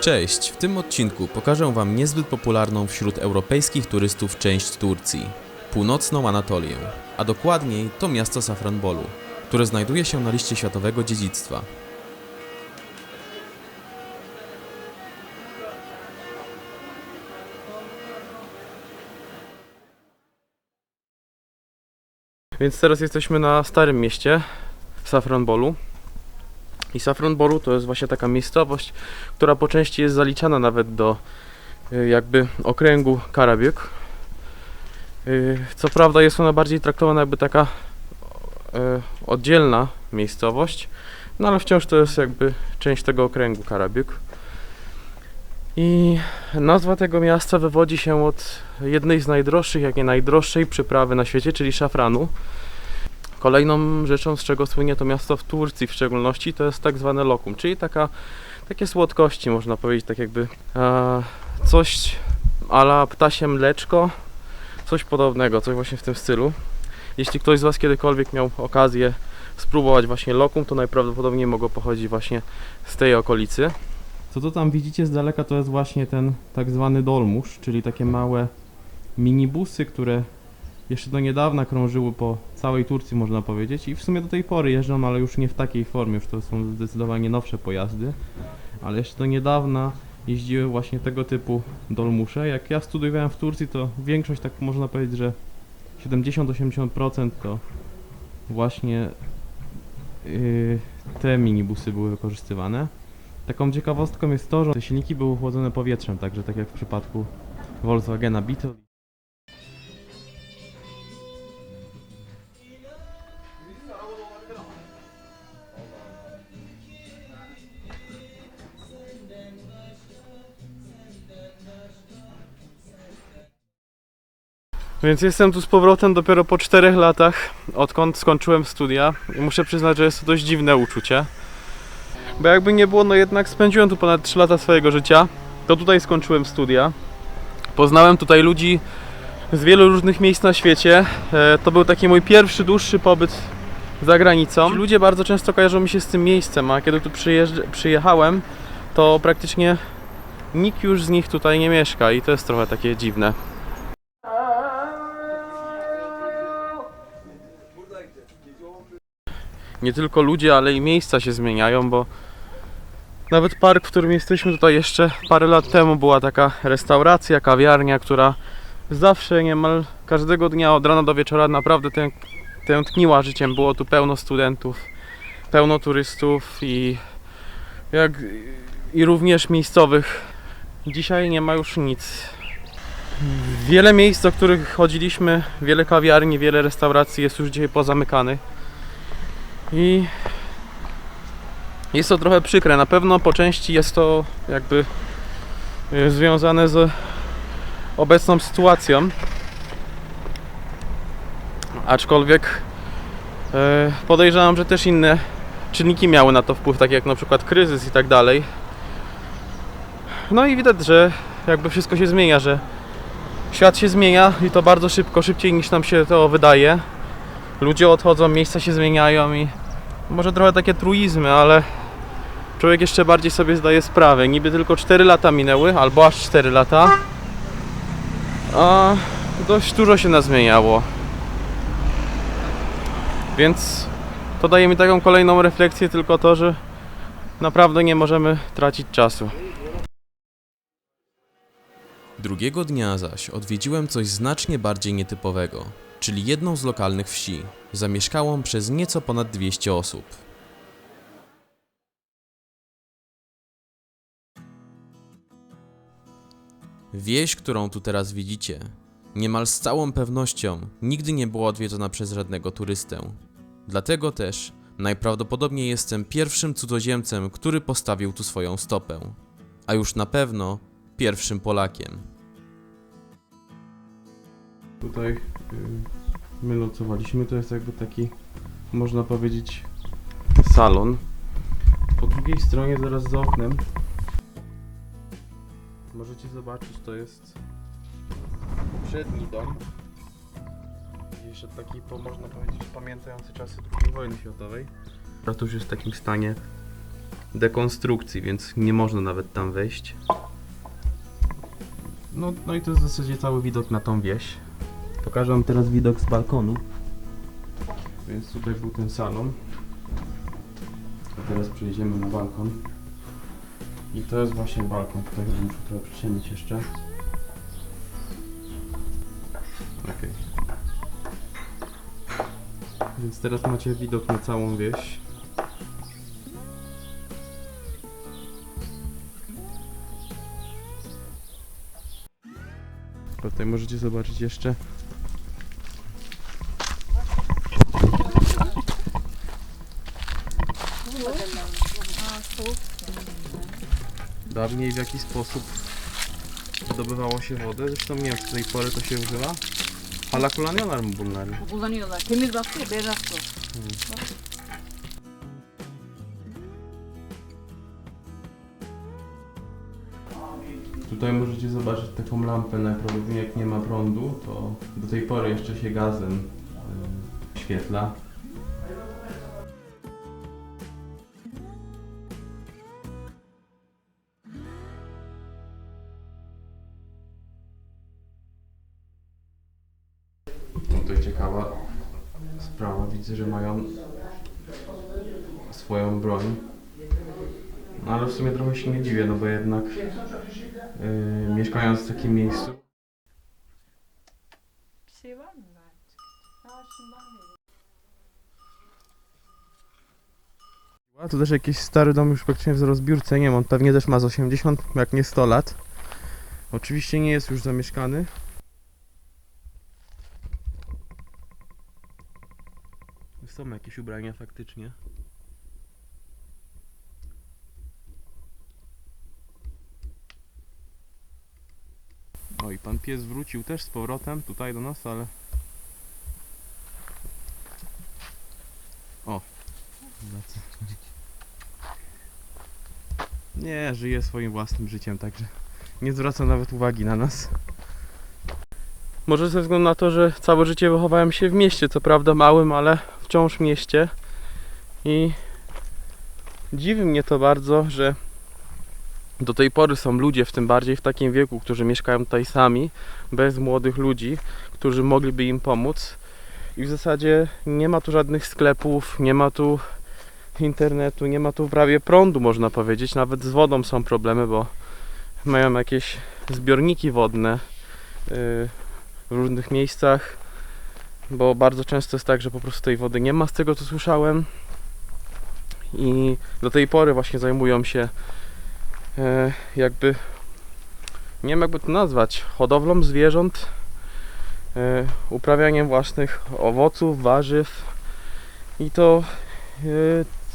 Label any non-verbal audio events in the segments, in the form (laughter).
Cześć, w tym odcinku pokażę Wam niezbyt popularną wśród europejskich turystów część Turcji północną Anatolię, a dokładniej to miasto Safranbolu, które znajduje się na liście światowego dziedzictwa. Więc teraz jesteśmy na Starym Mieście Safranbolu. I Safranbolu to jest właśnie taka miejscowość, która po części jest zaliczana nawet do y, jakby okręgu Karabiuk. Y, Co prawda jest ona bardziej traktowana jakby taka y, oddzielna miejscowość, no ale wciąż to jest jakby część tego okręgu Karabiuk. I nazwa tego miasta wywodzi się od jednej z najdroższych, jak nie najdroższej przyprawy na świecie, czyli szafranu. Kolejną rzeczą, z czego słynie to miasto w Turcji w szczególności, to jest tak zwane lokum, czyli taka, takie słodkości, można powiedzieć, tak jakby e, coś ala ptasie mleczko, coś podobnego, coś właśnie w tym stylu. Jeśli ktoś z Was kiedykolwiek miał okazję spróbować właśnie lokum, to najprawdopodobniej mogło pochodzić właśnie z tej okolicy. Co to tam widzicie z daleka, to jest właśnie ten tak zwany dolmusz, czyli takie małe minibusy, które jeszcze do niedawna krążyły po całej Turcji, można powiedzieć, i w sumie do tej pory jeżdżą, ale już nie w takiej formie, już to są zdecydowanie nowsze pojazdy, ale jeszcze do niedawna jeździły właśnie tego typu dolmusze. Jak ja studiowałem w Turcji, to większość, tak można powiedzieć, że 70-80% to właśnie yy, te minibusy były wykorzystywane. Taką ciekawostką jest to, że te silniki były chłodzone powietrzem, także tak jak w przypadku Volkswagena Beetle. Więc jestem tu z powrotem dopiero po 4 latach, odkąd skończyłem studia i muszę przyznać, że jest to dość dziwne uczucie. Bo jakby nie było, no jednak spędziłem tu ponad 3 lata swojego życia. To tutaj skończyłem studia. Poznałem tutaj ludzi z wielu różnych miejsc na świecie. E, To był taki mój pierwszy dłuższy pobyt za granicą. Ludzie bardzo często kojarzą mi się z tym miejscem, a kiedy tu przyjechałem, to praktycznie nikt już z nich tutaj nie mieszka i to jest trochę takie dziwne. Nie tylko ludzie, ale i miejsca się zmieniają, bo nawet park, w którym jesteśmy tutaj jeszcze parę lat temu była taka restauracja, kawiarnia, która zawsze niemal każdego dnia od rana do wieczora naprawdę tę, tętniła życiem. Było tu pełno studentów, pełno turystów i jak i również miejscowych. Dzisiaj nie ma już nic. Wiele miejsc, do których chodziliśmy, wiele kawiarni, wiele restauracji jest już dzisiaj pozamykanych. I jest to trochę przykre. Na pewno po części jest to jakby y, związane z obecną sytuacją. Aczkolwiek e, podejrzewam, że też inne czynniki miały na to wpływ, takie jak na przykład kryzys i tak dalej. No i widać, że jakby wszystko się zmienia, że świat się zmienia i to bardzo szybko, szybciej niż nam się to wydaje. Ludzie odchodzą, miejsca się zmieniają i może trochę takie truizmy, ale człowiek jeszcze bardziej sobie zdaje sprawę. Niby tylko 4 lata minęły, albo aż 4 lata, a dość dużo się nazmieniało. Więc to daje mi taką kolejną refleksję, tylko to, że naprawdę nie możemy tracić czasu. Drugiego dnia zaś odwiedziłem coś znacznie bardziej nietypowego, czyli jedną z lokalnych wsi, zamieszkałą przez nieco ponad 200 osób. Wieś, którą tu teraz widzicie, niemal z całą pewnością nigdy nie była odwiedzona przez żadnego turystę. Dlatego też najprawdopodobniej jestem pierwszym cudzoziemcem, który postawił tu swoją stopę, a już na pewno pierwszym Polakiem. Tutaj y, my nocowaliśmy, to jest jakby taki, można powiedzieć, salon. Po drugiej stronie, zaraz za oknem, możecie zobaczyć, to jest poprzedni dom. Jeszcze taki, można powiedzieć, pamiętający czasy II wojny światowej. Ratusz jest w takim stanie dekonstrukcji, więc nie można nawet tam wejść. No, no i to jest w zasadzie cały widok na tą wieś. Pokażę wam teraz widok z balkonu. Więc tutaj był ten salon. A teraz przejdziemy na balkon. I to jest właśnie balkon. Tutaj muszę trochę przyciemnić jeszcze. Okej. Więc teraz macie widok na całą wieś. Tutaj możecie zobaczyć jeszcze dawniej w jaki sposób zdobywało się wodę. Zresztą nie wiem, czy do tej pory to się używa. Hala kullanıyorlar mı bunları? Kullanıyorlar. Temiz bak beyaz su. Tutaj możecie zobaczyć taką lampę najprawdopodobniej jak nie ma prądu, to do tej pory jeszcze się gazem y, świetla. Że mają swoją broń. No ale w sumie trochę się nie dziwię, no bo jednak Yy, mieszkając w takim miejscu. A tu też jakiś stary dom już praktycznie w rozbiórce, nie wiem, on pewnie też ma z 80, jak nie 100 lat. Oczywiście nie jest już zamieszkany. Są jakieś ubrania faktycznie. O i pan pies wrócił też z powrotem tutaj do nas, ale... O! Nie, żyje swoim własnym życiem, także nie zwraca nawet uwagi na nas. Może ze względu na to, że całe życie wychowałem się w mieście, co prawda małym, ale wciąż mieście. I dziwi mnie to bardzo, że do tej pory są ludzie, w tym bardziej w takim wieku, którzy mieszkają tutaj sami, bez młodych ludzi, którzy mogliby im pomóc. I w zasadzie nie ma tu żadnych sklepów, nie ma tu internetu, nie ma tu prawie prądu, można powiedzieć. Nawet z wodą są problemy, bo mają jakieś zbiorniki wodne yy, w różnych miejscach, bo bardzo często jest tak, że po prostu tej wody nie ma, z tego co słyszałem. I do tej pory właśnie zajmują się e, jakby, nie wiem jakby to nazwać, hodowlą zwierząt, e, uprawianiem własnych owoców, warzyw i to e,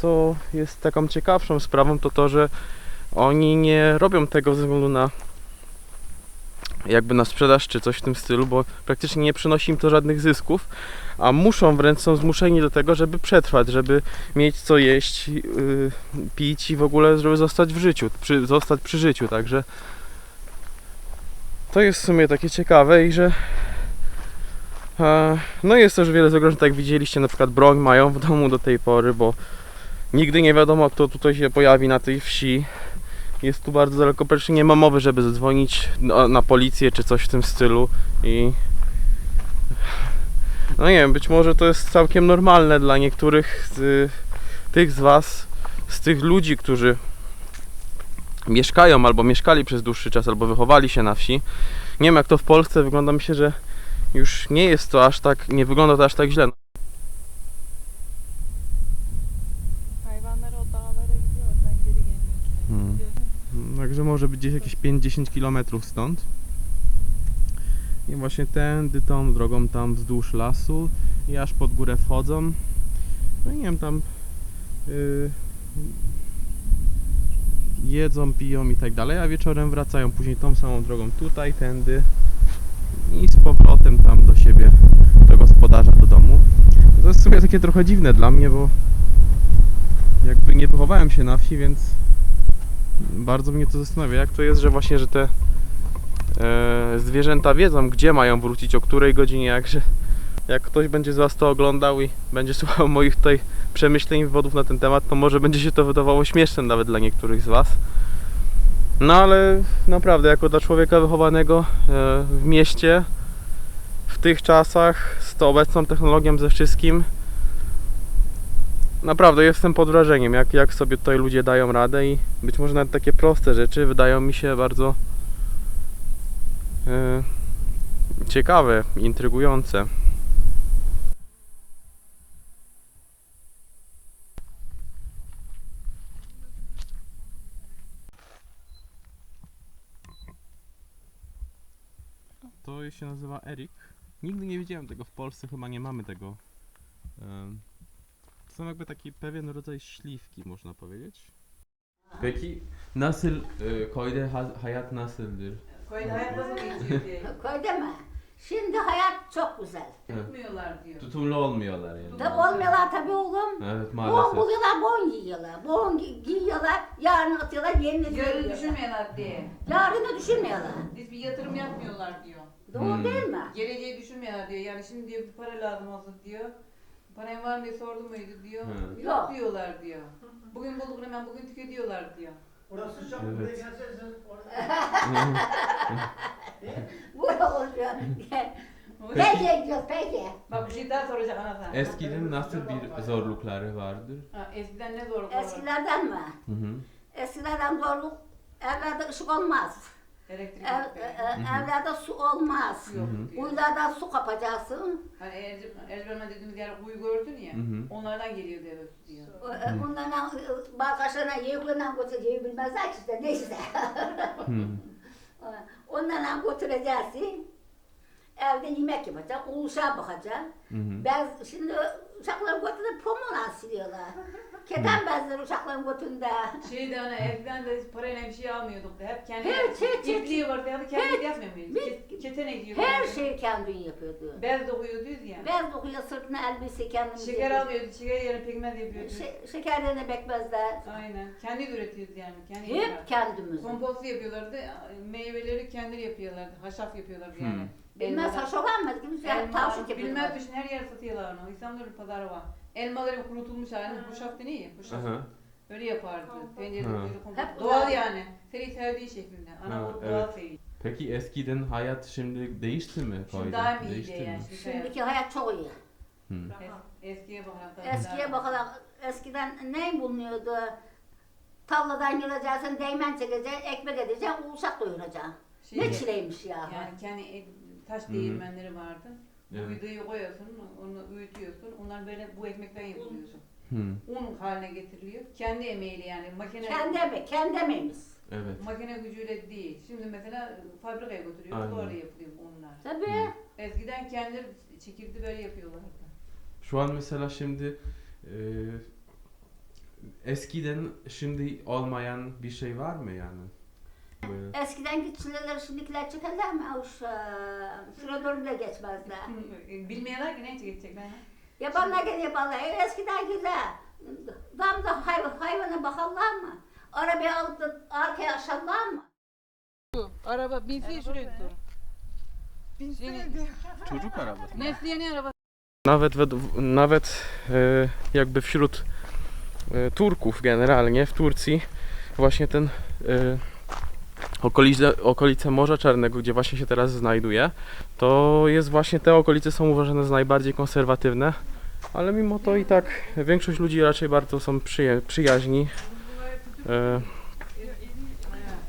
co jest taką ciekawszą sprawą, to to, że oni nie robią tego ze względu na jakby na sprzedaż czy coś w tym stylu, bo praktycznie nie przynosi im to żadnych zysków, a muszą wręcz są zmuszeni do tego, żeby przetrwać, żeby mieć co jeść, yy, pić i w ogóle, żeby zostać w życiu, przy, zostać przy życiu, także to jest w sumie takie ciekawe i że no jest też wiele zagrożeń, tak jak widzieliście, na przykład broń mają w domu do tej pory, bo Nigdy nie wiadomo, kto tutaj się pojawi na tej wsi. Jest tu bardzo daleko, praktycznie nie ma mowy, żeby zadzwonić na, na policję czy coś w tym stylu i no nie wiem, być może to jest całkiem normalne dla niektórych z tych z Was, z tych ludzi, którzy mieszkają albo mieszkali przez dłuższy czas, albo wychowali się na wsi. Nie wiem jak to w Polsce wygląda, myślę, że już nie jest to aż tak, nie wygląda to aż tak źle. Także może być gdzieś jakieś 5-10 km stąd. I właśnie tędy tą drogą tam wzdłuż lasu i aż pod górę wchodzą. No i nie wiem, tam yy, jedzą, piją i tak dalej, a wieczorem wracają później tą samą drogą tutaj, tędy i z powrotem tam do siebie, do gospodarza, do domu. To jest w sumie takie trochę dziwne dla mnie, bo jakby nie wychowałem się na wsi, więc bardzo mnie to zastanawia, jak to jest, że właśnie, że te e, zwierzęta wiedzą, gdzie mają wrócić, o której godzinie, jakże jak ktoś będzie z Was to oglądał i będzie (laughs) słuchał moich tutaj przemyśleń wywodów na ten temat, to może będzie się to wydawało śmieszne nawet dla niektórych z Was. No ale naprawdę, jako dla człowieka wychowanego e, w mieście, w tych czasach, z tą obecną technologią, ze wszystkim, naprawdę jestem pod wrażeniem, jak, jak sobie tutaj ludzie dają radę i być może nawet takie proste rzeczy wydają mi się bardzo e, ciekawe, intrygujące. To się nazywa Erik. Nigdy nie widziałem tego w Polsce, chyba nie mamy tego. To są jakby taki pewien rodzaj śliwki, można powiedzieć. Peki nasıl koyda hayat nasıldır? Köyde hayat nasıl geçiyor diye. (laughs) Mi? Şimdi hayat çok güzel. Tutmuyorlar diyor. Tutumlu olmuyorlar yani. Tabi olmuyorlar tabii oğlum. Evet Bon maalesef. buluyorlar, bon giyiyorlar. Bon gi- giyiyorlar, yarın atıyorlar, yerini Yarın söylüyorlar. düşünmüyorlar diye. Yarını düşünmüyorlar. Hiçbir yatırım yapmıyorlar diyor. Doğru Hmm. değil mi? Geleceği düşünmüyorlar diyor. Yani şimdi diyor bir para lazım olsa diyor. Paran var mı diye sordum muydu diyor. Hı. Yok diyorlar diyor. Bugün bulduk hemen bugün tüketiyorlar diyor. Orası çok Evet. buraya gelseniz orada. (laughs) Bu oluyor. Peki. peki gidiyoruz, peki. Bak bir şey daha soracak ana sana. Eskiden nasıl bir zorlukları vardır? Ha, eskiden ne zorluklar var? Eskilerden mi? Hı hı. Eskilerden zorluk, evlerde ışık olmaz. Elektrik Ev, e, e, evlerde su olmaz. Yok. Kuyulardan su kapacaksın. Hani Ercüment dediğimiz yer kuyu gördün ya. Hı hı. Onlardan geliyor diyor. diyor. E, e, Bunlarla e, balkaşlarına yığıklığına götüreceği bilmezler ki işte neyse. Hı. (laughs) Onlarla götüreceksin. Evde yemek yapacaksın, uşağa bakacaksın. Hı şimdi uşakları götürüp pomona siliyorlar. (laughs) Keten bezleri uşakların götünde. Şeyde hani eskiden de parayla bir şey almıyorduk da hep kendi Evet, evet, evet. ipliği vardı ya da kendi yapmıyor muyuz? Biz- Ke- Ketene. Her şeyi kendin yapıyordu. Bez dokuyorduyuz ya. Ben dokuyor sırtına elbise kendimiz Şeker yapıyorduk. almıyordu, şeker yerine pekmez yapıyordu. Şe- şekerlerini bekmezler. Aynen. Kendi üretiyoruz yani. Kendi Hep yapıyorlar. kendimiz. Kompost yapıyorlardı. Meyveleri kendileri yapıyorlardı. Haşaf yapıyorlardı yani. Bilmez Elmalar- haşo varmadı ki biz Elma, tavşan bilmez düşün her yer satıyorlar onu. İstanbul'da bir pazarı var. Elmaları kurutulmuş halinde huşaf deniyor ya. Huşaf. Aha. Öyle yapardı. Tencerede Ha. böyle kompost. Hep Doğal güzel. yani. Seni sevdiği şeklinde. Ana Ha, evet. doğal sevgi. Peki eskiden hayat şimdi değişti mi? Şimdi daha mı iyi Değişti mi? yani. Şimdi hayat- Şimdiki hayat çok iyi. Hı. Es- eskiye bakarak. Eskiye bakalım eskiden ne bulunuyordu? Tarladan geleceksin, değmen çekeceksin, ekmek edeceksin, uşak doyuracaksın. Şey, Ne çileymiş ya. Yani kendi taş değirmenleri vardı. Evet. Uyduyu koyuyorsun, onu öğütüyorsun. Onlar böyle bu ekmekten yapılıyorsun. Hı. Un haline getiriliyor. Kendi emeğiyle yani makine Kendi emek, kendi emeğimiz. Evet. makine gücüyle değil. Şimdi mesela fabrikaya götürüyor. Aynen. Orada yapılıyor unlar. Tabii. Eskiden kendileri çekirdi böyle yapıyorlardı. Şu an mesela şimdi e, eskiden şimdi olmayan bir şey var mı yani? Böyle. Eskiden şimdikiler çekerler mi? Avuç, sıra bile geçmezler. Bilmeyenler ki ne çekecekler? Yapanlar gene yaparlar. E, eskiden. Damda hayvan, hayvana bakarlar mı? Arabaya alıp da arkaya aşarlar mı? Araba binsin şuraya dur. (laughs) Çocuk arabası. Nesliyenin arabası. Nawet, nawet e, jakby wśród e, Turków generalnie w Turcji właśnie ten e, okolice, okolice Morza Czarnego, gdzie właśnie się teraz znajduję, to jest właśnie te okolice są uważane za najbardziej konserwatywne, ale mimo to i tak większość ludzi raczej bardzo są przyje, przyjaźni. E,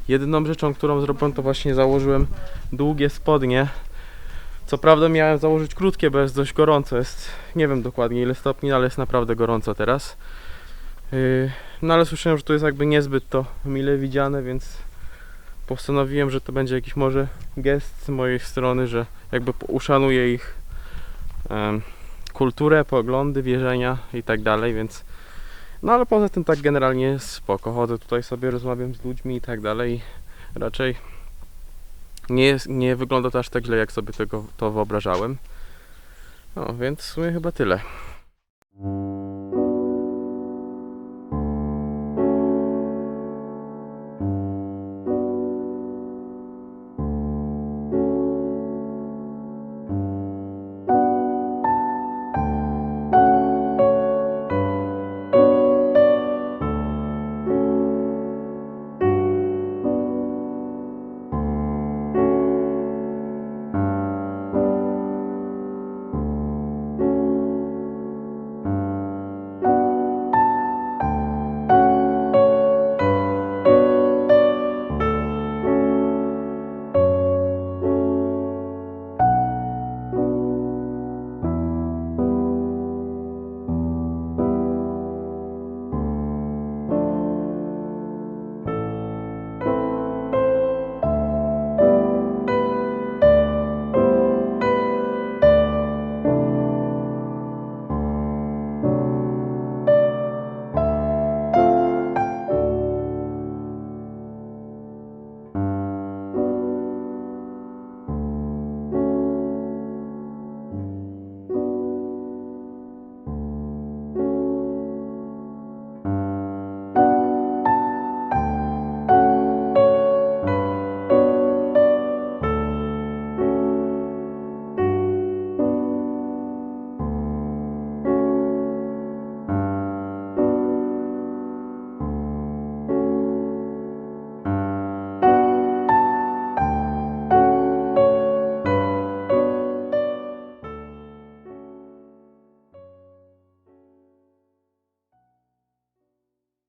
jedyną rzeczą, którą zrobiłem, to właśnie założyłem długie spodnie. Co prawda miałem założyć krótkie, bo jest dość gorąco. Jest nie wiem dokładnie ile stopni, ale jest naprawdę gorąco teraz. Yy, no ale słyszałem, że to jest jakby niezbyt to mile widziane, więc postanowiłem, że to będzie jakiś może gest z mojej strony, że jakby uszanuję ich em, kulturę, poglądy, wierzenia i tak dalej, więc no ale poza tym tak generalnie spoko. Chodzę tutaj sobie, rozmawiam z ludźmi i tak dalej. Raczej nie, nie wygląda to aż tak źle, jak sobie tego to wyobrażałem. No, więc w sumie chyba tyle.